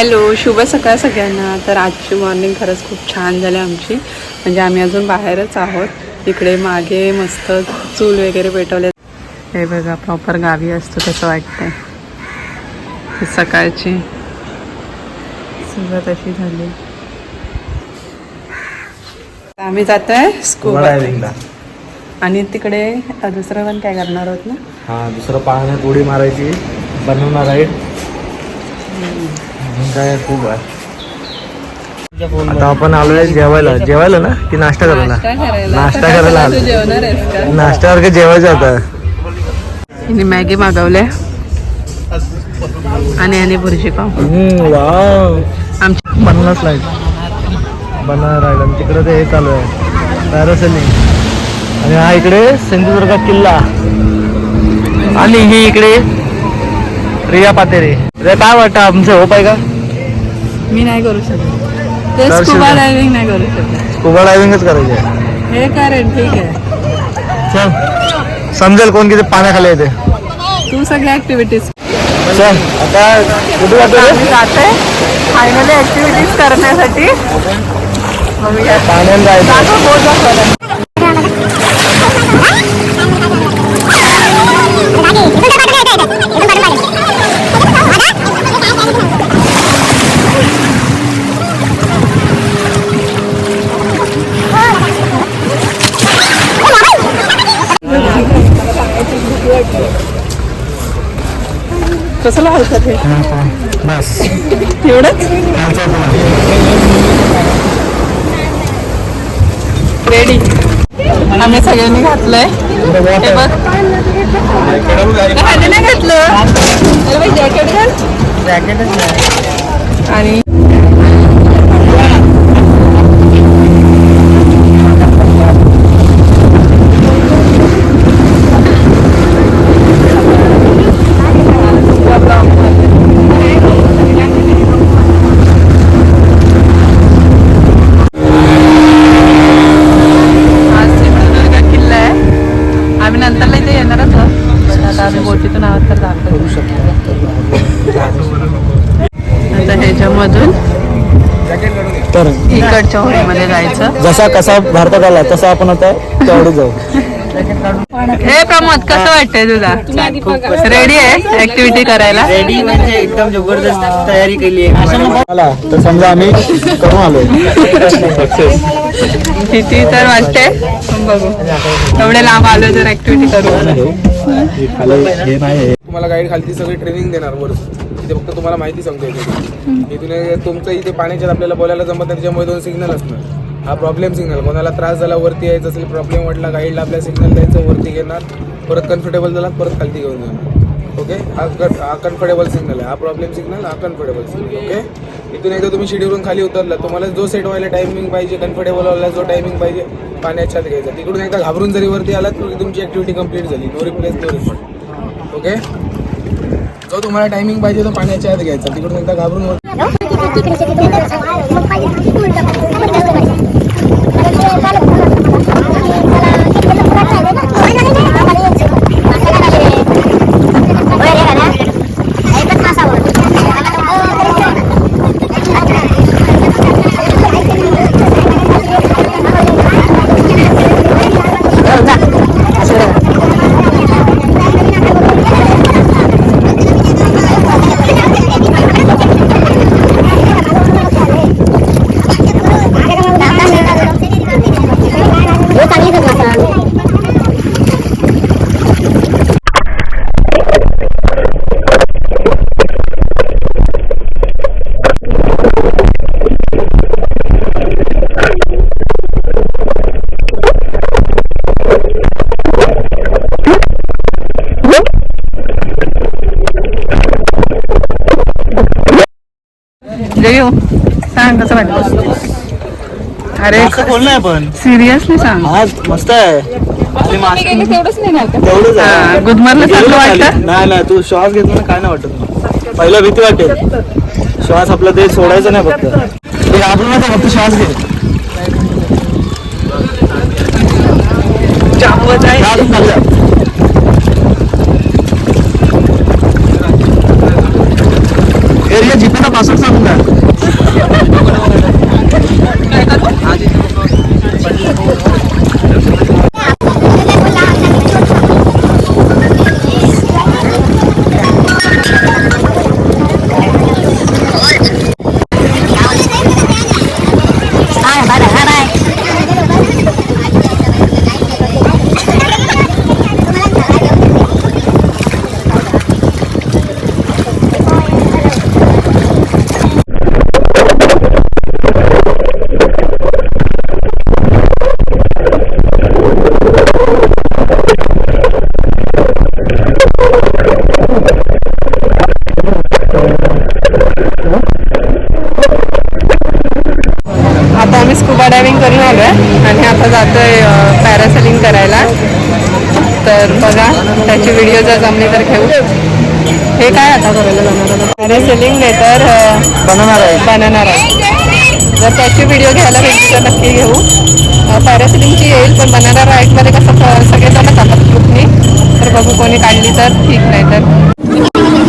Hello शुभ सकाळ सगळ्यांना. तर आजची मॉर्निंग खरंच खूप छान झाली आमची. म्हणजे आम्ही अजून बाहेरच आहोत. इकडे मागे मस्त चूल वगैरे पेटवले. हे बघा प्रॉपर गावी असतो तसं वाटतंय. सकाळची सुरुवात अशी झाली. आम्ही जातोय स्कूबा डायव्हिंगला आणि तिकडे दुसरं पण काय करणार आहोत ना? हा दुसरं पाण्यात उडी मारायची बनवणार आहे काय खूप आहे. आता आपण आलोय जेवायला. जेवायला ना? की नाश्ता करायला? नाश्ता करायला. आलो. काय जेवायचं आता. हिने मॅगी मागवले आणि आणि भुर्जी पाव. वाव. आमची पन्नास लाइट बनणार आणि तिकडे ते हे चालू आहे. पॅरासेलिंग. आणि हा इकडे सिंधुदुर्ग किल्ला. आणि ही इकडे रिया पातेरे. रे काय वाटतं आमचं होप आहे का? मी नाही करू शकत. ते स्कुबा? डायव्हिंग नाही करू शकत. स्कुबा डायव्हिंगच करायचे आहे. हे करेन ठीक आहे. चल. समजेल कोण किती पाण्याखाली येते. तू सगळ्या ऍक्टिव्हिटीज चल. आता कुठे जातो रे? जाते फायनली ऍक्टिव्हिटीज करण्यासाठी. जायचं. कसं लावतात हे बस. एवढंच रेडी आम्ही सगळ्यांनी घातलंय. हे बघ. नाही घातलं. जॅकेट घाल. आणि हा सिंधुदुर्ग किल्ला आहे आम्ही नंतरला इथे येणारच आहोत पण आता आम्ही बोटीतून आहोत तर दाखवू आता ह्याच्यामधून तर इकडच्या होळीमध्ये जायचं. जसा कसा भारतात आला तसा आपण आता तेवढे जाऊ. हे प्रमोद कसं वाटतंय तुला? रेडी आहे ऍक्टिव्हिटी करायला? रेडी म्हणजे एकदम जबरदस्त तयारी केली आहे. तर समजा आम्ही करून आलोय. सक्सेस भीती तर वाटते बघू. एवढे लांब आलो तर ऍक्टिव्हिटी करू. हे नाही तुम्हाला गाईड खालती सगळी ट्रेनिंग देणार वर. इथे फक्त तुम्हाला माहिती सांगतो इथे इथून तुमचं इथे पाण्याच्यात आपल्याला बोलायला जमत नाही त्याच्यामुळे दोन सिग्नल असणार. हा प्रॉब्लेम सिग्नल कोणाला त्रास झाला वरती यायचं असेल प्रॉब्लेम वाटला गाईडला आपल्या सिग्नल द्यायचं वरती घेणार. परत कम्फर्टेबल झाला परत खालती घेऊन जाणार. ओके हा हा कम्फर्टेबल सिग्नल आहे. हा प्रॉब्लेम सिग्नल हा कम्फर्टेबल सिग्नल ओके इथून एकदा तुम्ही शिडीवरून खाली उतरला तुम्हाला जो सेट व्हायला टायमिंग पाहिजे कम्फर्टेबल व्हायला जो टायमिंग पाहिजे पाण्याच्यात घ्यायचा. तिकडून एकदा घाबरून जरी वरती आलात तर तुमची ऍक्टिव्हिटी कंप्लीट झाली. No replace no refund okay जो तुम्हाला टायमिंग पाहिजे तो पाण्याच्या आत घ्यायचा. तिकडून एकदा घाबरून वर- जे घेऊ सांग कसं वाटतं? अरे बोल नाही पण. सिरियसली सांग. आज मस्त आहे. तेवढंच. हा, गुदमरला गेलो सारखं ना खाली. वाटतं? नाही नाही तू श्वास घेत ना काय नाही वाटत पहिला भीती वाटेल. श्वास आपला ते सोडायचं नाही फक्त. ते घाबरू नका फक्त श्वास घे. अजून खाली जा. एरिया जिथे ना पासवर्ड सांगून द्या हे काय आता करायला जाणार पॅरासेलिंग नाही तर बनवणार आहे. बनणार आहे. जर त्याची व्हिडिओ घ्यायला भेटली तर नक्की घेऊ. पॅरासेलिंगची येईल पण बनाना राईडमध्ये कसं सगळेजण जातात ग्रुपनी तर बघू कोणी काढली तर ठीक नाही तर.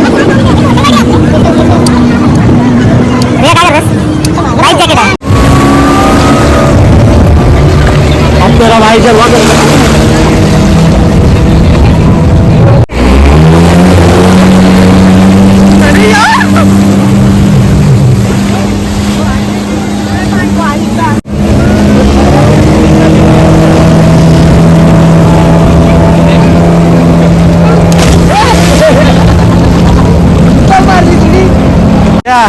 आपल्याला माहिती ka.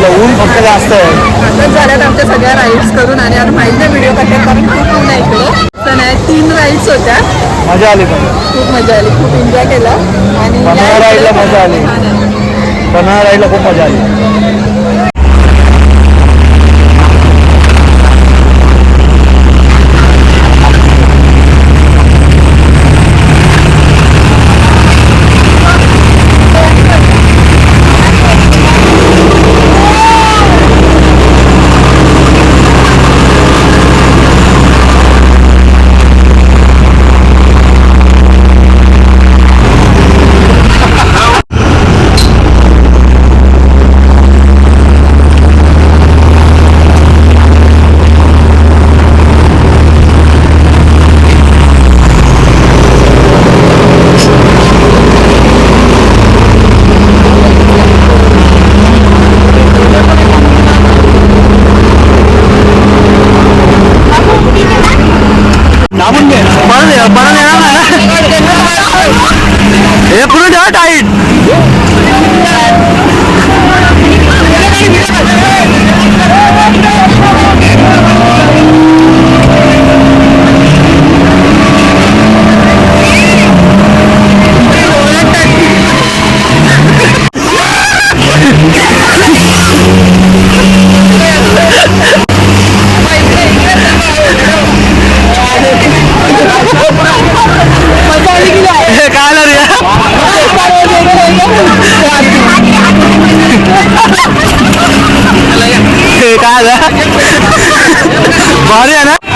लाईनला ऊन फक्त जास्त आहे. झाल्यात आमच्या सगळ्या राईड्स करून आणि आता माहिती नाही व्हिडिओ कशा कारण खूप ऊन आहे इकडे. तर नाही तीन राईड्स होत्या. मजा आली पण. खूप मजा आली खूप एन्जॉय केला. आणि राईडला मजा आली. आहे. बनारस राईडला खूप मजा आली. அவங்க பழனி பழனி பேரா பாரியானா